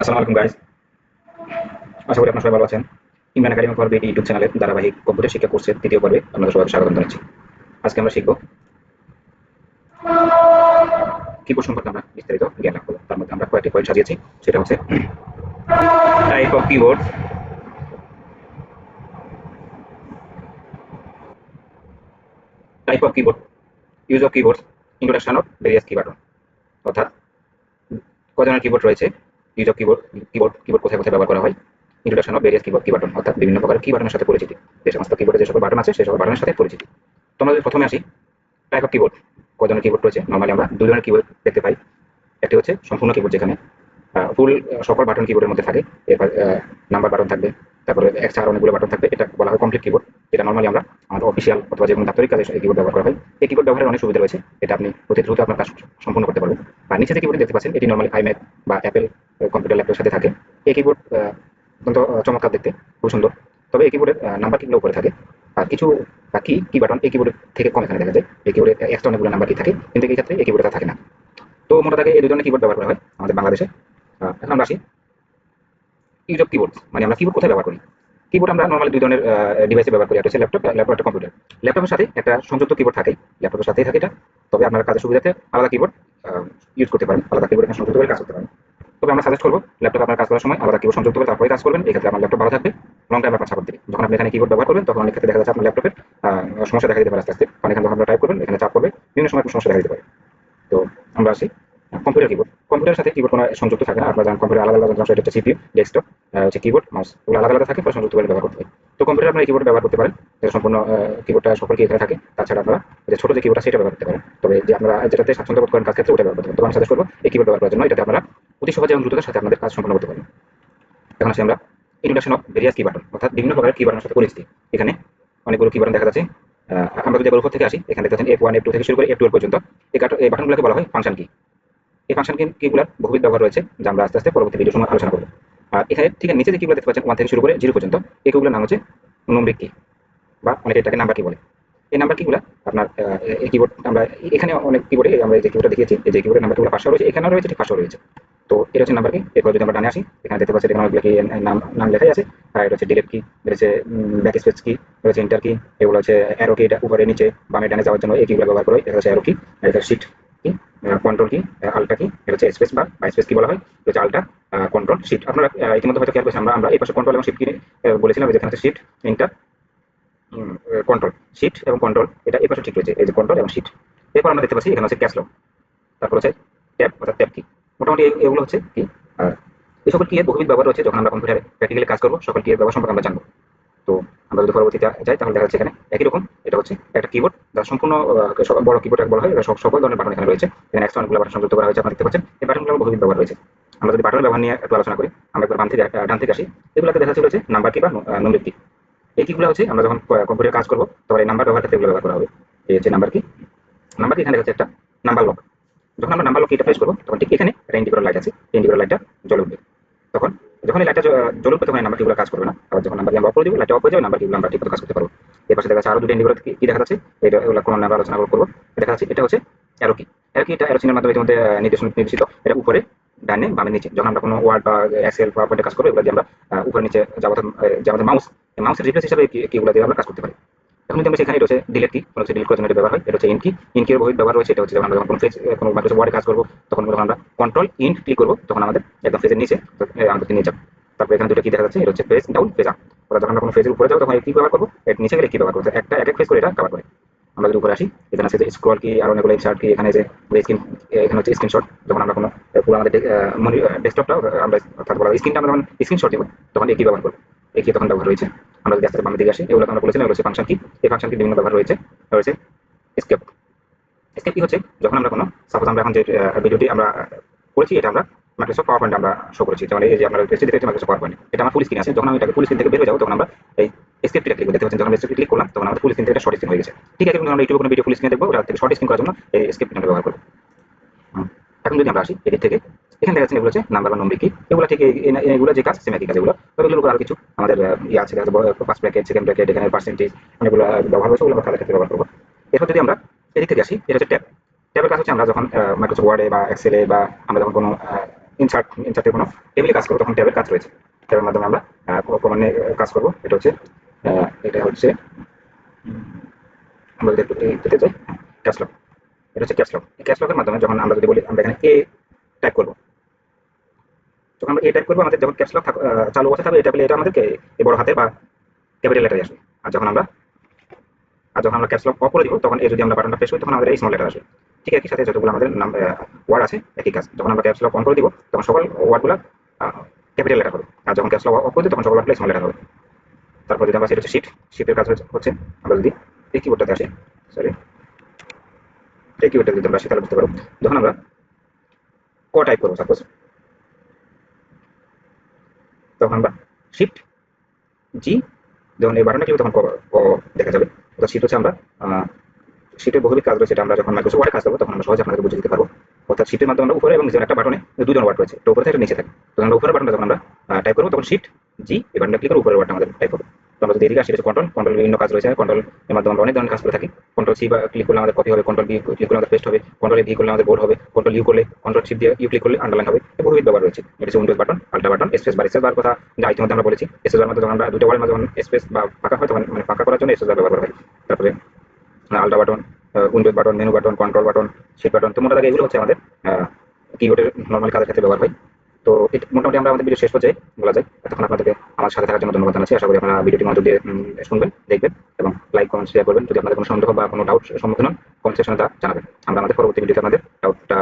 আসসালামু আলাইকুম গাইজ আশা করি আপনারা সবাই ভালো আছেন। Imran academy for B T YouTube চ্যানেলের ধারাবাহিক কম্পিউটার শিক্ষা কোর্সের তৃতীয় পর্বে আপনাদের সবাইকে স্বাগত জানাচ্ছি। আজকে আমরা শিখব কিবোর্ড সম্পর্কে আমরা বিস্তারিত জ্ঞান লাভ করব। তার মধ্যে আমরা কয়েকটি পয়েন্ট সাজিয়েছি। সেটা হচ্ছে type of keyboard type of keyboard use of keyboard introduction of various key button অর্থাৎ কয় ধরনের কিবোর্ড রয়েছে? Use of keyboard keyboard keyboard কোথায় কোথায় ব্যবহার করা হয়? Introduction of various keyboard key button অর্থাৎ বিভিন্ন প্রকার কি বাটনের সাথে পরিচিতি। যে সমস্ত কিবোর্ডে যে সকল বাটন আছে সেই সকল বাটনের সাথে পরিচিতি। তো আমরা যদি প্রথমে আসি টাইপ অফ কিবোর্ড কয় ধরনের কিবোর্ড রয়েছে? নর্মালি আমরা দুই ধরনের কিবোর্ড দেখতে পাই। একটি হচ্ছে সম্পূর্ণ কিবোর্ড যেখানে ফুল সকল বাটন কিবোর্ডের মধ্যে থাকে। এরপর নাম্বার বাটন থাকবে। তারপরে এক্সট্রা আর অনেকগুলো বাটন থাকবে। এটা বলা হয় কমপ্লিট কিবোর্ড যেটা নর্মালি আমরা আমাদের অফিসিয়াল অথবা যে কোনো দাপ্তরিক কাজে এই কিবোর্ড ব্যবহার করা হয়। এই কিবোর্ড ব্যবহারের অনেক সুবিধা রয়েছে। এটা আপনি অতি দ্রুত আপনার কাজ সম্পূর্ণ করতে পারবেন। আর নিচে যে কিবোর্ড দেখতে পাচ্ছেন, এটি নর্মালি আইম্যাক বা অ্যাপেল কম্পিউটার ল্যাপটপের সাথে থাকে। এই কিবোর্ড অত্যন্ত চমৎকার দেখতে, খুব সুন্দর। তবে এই কিবোর্ডের নাম্বার কিগুলো উপরে থাকে। আর কিছু বাকি কি বাটন এই কিবোর্ডের থেকে কম এখানে দেখা যায়। এই কিবোর্ডে এক্সট্রা অনেকগুলো নাম্বার কি থাকে। কিন্তু এই ক্ষেত্রে এই কিবোর্ডে তা থাকে না। তো মোটা থাকে এই দুই ধরনের কিবোর্ড ব্যবহার করা হয় আমাদের বাংলাদেশে। এখন আমরা আসি ইউজ অফ কিবোর্ড মানে আমরা কিবোর্ড কোথায় ব্যবহার করি? কিবোর্ড আমরা নর্মালি দুই ধরনের ডিভাইসে ব্যবহার করি। একটা হচ্ছে ল্যাপটপ ল্যাপটপ একটা কম্পিউটার ল্যাপটপের সাথে একটা সংযুক্ত কিবোর্ড থাকে। ল্যাপটপের সাথেই থাকে এটা। তবে আপনার কাজের সুবিধাতে আলাদা কিবোর্ড ইউজ করতে পারেন। আলাদা কিবোর্ড সংযুক্ত করে কাজ করতে পারেন। তবে আমরা সাজেস্ট করব ল্যাপটপ আপনার কাজ করার সময় আলাদা কিবোর্ড সংযুক্ত করে তারপরে কাজ করবেন। এই ক্ষেত্রে আপনার ল্যাপটপ ভালো থাকবে লং টাইম আপনার সাপোর্ট যখন আপনি এখানে কিবোর্ড ব্যবহার করবেন, তখন অনেক ক্ষেত্রে দেখা যাচ্ছে আপনার ল্যাপটপের সমস্যা দেখা দিতে পারে আস্তে আস্তে। এখানে আমরা টাইপ করবেন, এখানে চাপ করবে বিভিন্ন সময় সমস্যা দেখা দিতে পারে। তো আমরা আসি কম্পিউটার কিবোর্ড কম্পিউটারের সাথে কিবোর্ড কোনো সংযুক্ত থাকে না। আপনার কম্পিউটার আলাদা আলাদা এটা হচ্ছে সিপিইউ ডেস্কটপ হচ্ছে কিবোর্ড মাউস ওগুলো আলাদা আলাদা থাকে সংযুক্ত করে ব্যবহার করতে হয়। তো কম্পিউটার আপনার কিবোর্ড ব্যবহার করতে পারেন যেটা সম্পূর্ণ কিবোর্ডটা সকল কি এখানে থাকে। তাছাড়া আপনারা যে ছোট যে কিবোর্ডটা সেটা ব্যবহার করতে পারেন। তবে যে আপনারা যেটাতে স্বাচ্ছন্দ্য বোধ করেন কাজ ক্ষেত্রে ওটা ব্যবহার করতে পারেন। তবে আমি সাজেস্ট করব, এই কিবোর্ড ব্যবহার করার জন্য এটাতে আপনারা অতি সহজে এবং দ্রুততার সাথে আপনাদের কাজ সম্পন্ন করতে পারেন এখন আসি আমরা introduction of various key button অর্থাৎ বিভিন্ন প্রকারের কি বাটনের সাথে পরিচিতি। এখানে অনেকগুলো কি বাটন দেখা যাচ্ছে। আমরা যদি উপর থেকে আসি, এখানে দেখতে পাচ্ছেন এফ ওয়ান এফ টু থেকে শুরু করে এফ টু পর্যন্ত। এই বাটনগুলোকে বলা হয় ফাংশন কি এই ফাংশন কিগুলার বহুবিধ ব্যবহার রয়েছে, যা আমরা আস্তে আস্তে পরবর্তী ভিডিও সময় আলোচনা করব। আর এখানে ঠিক নিচে যে কিগুলো দেখতে পাচ্ছেন ওয়ান থেকে শুরু করে জিরো পর্যন্ত এই কিগুলোর নাম হচ্ছে নম্বরিক কি বা অনেকে এটাকে নাম্বার কি বলে। এই নাম্বার কিগুলো আপনার এই কিবোর্ড আমরা এখানে অনেক কিবোর্ডে আমরা যে কিবোর্ডটা দেখিয়েছি যে কিবোর্ডের নাম্বারগুলো পাঁচশো রয়েছে, এখানেও রয়েছে, ঠিক পাঁচশো রয়েছে। তো এটা হচ্ছে নাম্বার কি এরপর যদি আমরা ডানে আসি, এখানে দেখতে পাচ্ছি এখানে কি নাম নাম লেখাই আছে। আর এটা হচ্ছে ডিলেট কি রয়েছে ব্যাক স্পেস কি রয়েছে ইন্টার কি এগুলো হচ্ছে অ্যারো কি এটা উপরে, নিচে, বামে, ডানে যাওয়ার জন্য এই কিগুলো ব্যবহার করে, এটা হচ্ছে অ্যারো কি এটা শিট কি কন্ট্রোল কি আলটা কি এটা হচ্ছে স্পেস বা স্পেস কি বলা হয়, এটা হচ্ছে আলটা কন্ট্রোল শিট আপনারা ইতিমধ্যে হয়তো খেয়াল করেছেন, আমরা আমরা এই পাশে কন্ট্রোল এবং শিট কি বলেছিলাম যেখানে হচ্ছে শিট ইন্টার কন্ট্রোল শিট এবং কন্ট্রোল এটা এই পাশে ঠিক রয়েছে, এই যে কন্ট্রোল এবং শিট এরপর আমরা দেখতে পাচ্ছি এখানে হচ্ছে ক্যাশলক তারপর হচ্ছে ট্যাব অর্থাৎ ট্যাব কি মোটামুটি এগুলো হচ্ছে কি আর এই সকল কি এর বহুবিধ ব্যবহার রয়েছে যখন আমরা কম্পিউটারে প্র্যাকটিক্যালি কাজ করব, সকল কি এর ব্যবহার সম্পর্কে আমরা জানব। তো আমরা যদি পরবর্তীতে যাই, তাহলে দেখা যাচ্ছে এখানে একই রকম, এটা হচ্ছে একটা কিবোর্ড যা সম্পূর্ণ বড় কিবোর্ড বলা হয় সকল ধরনের বাটন এখানে রয়েছে। এখানে একশো অনেকগুলো বাটন সংযুক্ত করা হয়েছে, আপনারা দেখতে পাচ্ছেন। এই বাটনগুলো বহুবিধ ব্যবহার রয়েছে। আমরা যদি বাটনের ব্যবহার নিয়ে একটু আলোচনা করি, আমরা একবার থেকে ডান থেকে আসি। এগুলোতে দেখা যাচ্ছে নাম্বার কি বা নম্বর কি এই কিগুলো হচ্ছে আমরা যখন কম্পিউটারে কাজ করব, তখন এই নাম্বার ব্যবহার ক্ষেত্রে এগুলো ব্যবহার করা হবে। এই হচ্ছে নাম্বার কি নাম্বার কি এখানে যাচ্ছে একটা নাম্বার লক যখন আমরা নাম্বার লক এটা প্রেস করব, তখন ঠিক এখানে একটা ইন্ডিকেটর লাইট আছে ইন্ডিকেটর লাইটটা জ্বলে উঠবে। তখন যখন এই লাইটটা জ্বলে উঠবে, তখন নাম্বার কিগুলো কাজ করবে না। আবার যখন নাম্বার আমরা অফ করে দিব লাইটটা অফ হয়ে যাবে নাম্বার কিগুলো আমরা ঠিক কাজ করতে পারব। এর পাশে দেখা যাচ্ছে আরও দুটো ইন্ডিকেটর কি দেখা যাচ্ছে। এটা এগুলো কোনো আমরা আলোচনা করব। দেখা যাচ্ছে এটা হচ্ছে অ্যারো কি অ্যারো কি এটা অ্যারো চিহ্নের মাধ্যমে ইতিমধ্যে নির্দেশন নির্দেশিত। এটা উপরে, ডানে বামে নিচে। যখন আমরা কোনো ওয়ার্ড বা এক্সেল বা পয়েন্টে কাজ করব, এগুলো দিয়ে আমরা উপরে নিচে যে আমাদের মাউস মাউসের রিপ্লেস হিসাবে কিগুলো দিয়ে আমরা কাজ করতে পারি? এখন যদি আমরা সেখানে ডিলেট কি কোনো ডিলিট করার জন্য ব্যবহার হয়, এটা হচ্ছে ইন কি ইন কির বহু ব্যবহার রয়েছে, এটা হচ্ছে আমরা যখন কোনো ফেজ কোনো মাইক্রোসফট ওয়ার্ডে কাজ করব, তখন যখন আমরা কন্ট্রোল ইন ক্লিক করব, তখন আমাদের একদম ফেজের নিচে আমাদের নিয়ে যাবে। তারপরে এখানে দুটো কি দেখা যাচ্ছে, এটা হচ্ছে ফেজ ডাউন ফেজ আপ ওরা যখন আমরা কোনো ফেজের উপরে যাব, তখন কি ব্যবহার করব, এর নিচে গেলে কি ব্যবহার করব। একটা, এক এক ফেজ করে এটা কভার করে। আমরা যদি উপরে আসি, এখানে আছে যে স্ক্রল কি আর অনেকগুলো ইনসার্ট কি এখানে যে স্ক্রিন এখানে হচ্ছে স্ক্রিনশট যখন আমরা কোনো পুরো আমাদের ডেস্কটপটা আমরা, অর্থাৎ বলা স্ক্রিনটা আমরা যখন স্ক্রিনশট দেবো, তখন একই ব্যবহার করব। একই তখন ব্যবহার রয়েছে। আমরা যদি আস্তে বামে দিকে আসি এগুলো আমরা বলেছিলাম, এগুলো হচ্ছে ফাংশন কি এই ফাংশন কি বিভিন্ন ব্যবহার রয়েছে রয়েছে স্কেপ স্কেপ কি হচ্ছে যখন আমরা কোনো সাপোজ আমরা এখন যে ভিডিওটি আমরা করেছি, এটা আমরা মাইক্রোসফট পাওয়ার পয়েন্ট আমরা শো করেছি। যেমন এই যে আমরা দেখতে মাইক্রোসফট পাওয়ার পয়েন্ট এটা আমার ফুল স্ক্রিন আছে। যখন আমি এটাকে ফুল স্ক্রিন থেকে বের হয়ে যাব, তখন আমরা এই স্ক্রিপ্টটা ক্লিক দেখতে পাচ্ছেন, যখন আমরা ক্লিক করলাম, তখন আমাদের ফুল স্ক্রিন থেকে শর্ট স্ক্রিন হয়ে গেছে। ঠিক আছে কিন্তু আমরা ইউটিউবে কোনো ভিডিও ফুল স্ক্রিন দেখব, ওটা থেকে শর্ট স্ক্রিন করার জন্য এই স্ক্রিপ্ট আমরা ব্যবহার করব। এখন যদি আমরা আসি, এদিক থেকে এখানে দেখা যাচ্ছে এগুলো হচ্ছে নাম্বার বা নম্বর কি এগুলো ঠিক এগুলো যে কাজ সেম কাজ এগুলো। তবে এগুলোর উপর আরও কিছু আমাদের ইয়ে আছে। ফার্স্ট ব্র্যাকেট সেকেন্ড ব্র্যাকেট এখানে পার্সেন্টেজ অনেকগুলো ব্যবহার হয়েছে। ওগুলো আমরা কাজের ক্ষেত্রে ব্যবহার করব। এরপর যদি আমরা এদিক থেকে আসি, এটা হচ্ছে ট্যাব ট্যাবের কাজ হচ্ছে আমরা যখন মাইক্রোসফট ওয়ার্ডে বা এক্সেলে বা আমরা যখন কোনো ইনসার্ট ইনসার্টের কোনো টেবিলে কাজ করব, তখন ট্যাবের কাজ রয়েছে। ট্যাবের মাধ্যমে আমরা কমান্ডে কাজ করব। এটা হচ্ছে এটা হচ্ছে আমরা যদি একটু যাই ক্যাশলক এটা হচ্ছে ক্যাশলক এই ক্যাশলকের মাধ্যমে যখন আমরা যদি বলি, আমরা এখানে এ টাইপ করব। যখন আমরা এ টাইপ করব, আমাদের যখন ক্যাশলক চালু অবস্থা থাকবে এই টেবিলে এটা আমাদেরকে এই বড় হাতে বা ক্যাপিটাল লেটারে আসবে। আর যখন আমরা আর যখন আমরা ক্যাপসলক অফ করে দিব, তখন এই যদি আমরা বাটনটা প্রেস করি, তখন আমাদের এই স্মল লেটার আসবে। ঠিক একই সাথে যতগুলো আমাদের নাম ওয়ার্ড আছে, একই কাজ। যখন আমরা ক্যাপসলক অন করে দিব, তখন সকল ওয়ার্ডগুলো ক্যাপিটাল লেটার হবে। আর যখন ক্যাপসলক অফ করে দিই, তখন সকল ওয়ার্ডগুলো স্মল লেটার হবে। তারপর যদি আমরা সেটা হচ্ছে শিট শিটের কাজ হচ্ছে- আমরা যদি এই কিবোর্ডটাতে আসি সরি এই কিবোর্ডটা যদি আমরা তাহলে বুঝতে পারব। যখন আমরা ক টাইপ করব সাপোজ তখন আমরা শিফট জি যখন এই বাটনটা ক্লিক তখন দেখা যাবে। অর্থাৎ শিফট হচ্ছে আমরা শিফটের বহুবিধ কাজ রয়েছে আমরা যখন মাইক্রোসফট ওয়ার্ডে কাজ করব, তখন আমরা সহজে আপনাদের বুঝে দিতে পারব। অর্থাৎ শিফটের মাধ্যমে আমরা উপরে এবং একটা বাটনে দুজন ওয়ার্ড রয়েছে। তো উপরে থেকে নিচে থাকে। তখন আমরা উপরের বাটনটা যখন আমরা টাইপ করব, তখন শিফট জি এই বাটনটা ক্লিক করে উপরের ওয়ার্ডটা আমাদের টাইপ করব। তো আমরা যদি এদিকে আসি কন্ট্রোল কন্ট্রোল বিভিন্ন কাজ রয়েছে কন্ট্রোল এর মাধ্যমে আমরা অনেক ধরনের কাজ করে থাকি। কন্ট্রোল সি বা ক্লিক করলে আমাদের কপি হবে কন্ট্রোল বি ক্লিক করলে আমাদের পেস্ট হবে কন্ট্রোল ভি করলে আমাদের বোর্ড হবে কন্ট্রোল ইউ করলে কন্ট্রোল শিফট দিয়ে ইউ ক্লিক করলে আন্ডারলাইন হবে বহুবিধ ব্যবহার রয়েছে। এটা হচ্ছে windows button alt button space bar space bar কথা যা ইতিমধ্যে আমরা বলেছি। স্পেস বার মধ্যে যখন আমরা দুটো ওয়ার্ডের মাঝে স্পেস বা ফাঁকা হয়, তখন মানে ফাঁকা করার জন্য স্পেস বার ব্যবহার করা হয়। তারপরে alt button windows button menu button control button shift button তো মোটামুটি এগুলো হচ্ছে আমাদের কিবোর্ডের নর্মাল কাজের ক্ষেত্রে ব্যবহার হয়। তো এটা মোটামুটি আমরা আমাদের ভিডিও শেষ পর্যায়ে বলা যায়। এতক্ষণ আপনাদেরকে আমার সাথে থাকার জন্য ধন্যবাদ জানাচ্ছি। আশা করি আপনারা ভিডিওটি মনোযোগ দিয়ে শুনবেন, দেখবেন এবং লাইক কমেন্ট শেয়ার করবেন। যদি আপনাদের কোনো সন্দেহ বা কোনো ডাউট সম্মুখীন হন কমেন্ট সেকশনে তা জানাবেন। আমরা আমাদের পরবর্তী ভিডিওতে আমাদের ডাউটটা